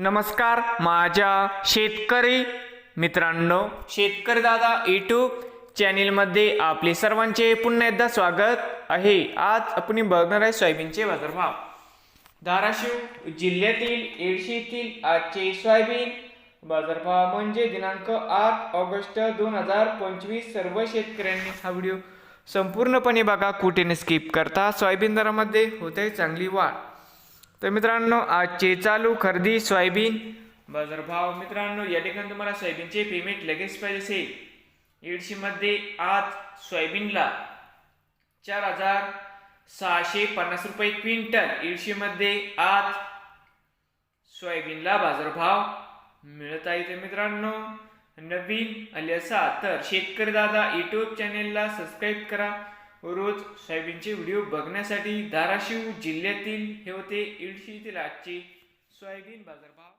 नमस्कार माझ्या शेतकरी मित्रांनो शेतकरी दादा यूट्यूब चॅनेलमध्ये आपले सर्वांचे पुन्हा एकदा स्वागत आहे. आज आपण बघणार आहे सोयाबीनचे बाजारभाव. धाराशिव जिल्ह्यातील येडशी येथील आजचे सोयाबीन बाजारभाव म्हणजे दिनांक आठ ऑगस्ट दोन हजार पंचवीस. सर्व शेतकऱ्यांनी हा व्हिडिओ संपूर्णपणे बघा कुठे स्किप करता. सोयाबीन दरामध्ये होते चांगली वाढ. तर मित्रांनो आजचे चालू खरेदी सोयाबीन. बाजारभाव मित्रांनो या ठिकाणी तुम्हाला सोयाबीनचे पेमेंट लगेच पाहिजे असेल. येडशीमध्ये आज सोयाबीनला चार हजार सहाशे पन्नास रुपये क्विंटल. एडशीमध्ये आज सोयाबीनला बाजारभाव मिळत आहे तर मित्रांनो. नवीन आले असा तर शेतकरी दादा यूट्यूब चॅनेलला सबस्क्राईब करा. रोज सोयाबीनचे व्हिडिओ बघण्यासाठी धाराशिव जिल्ह्यातील हे होते इडशी येथील आजचे सोयाबीन बाजारभाव.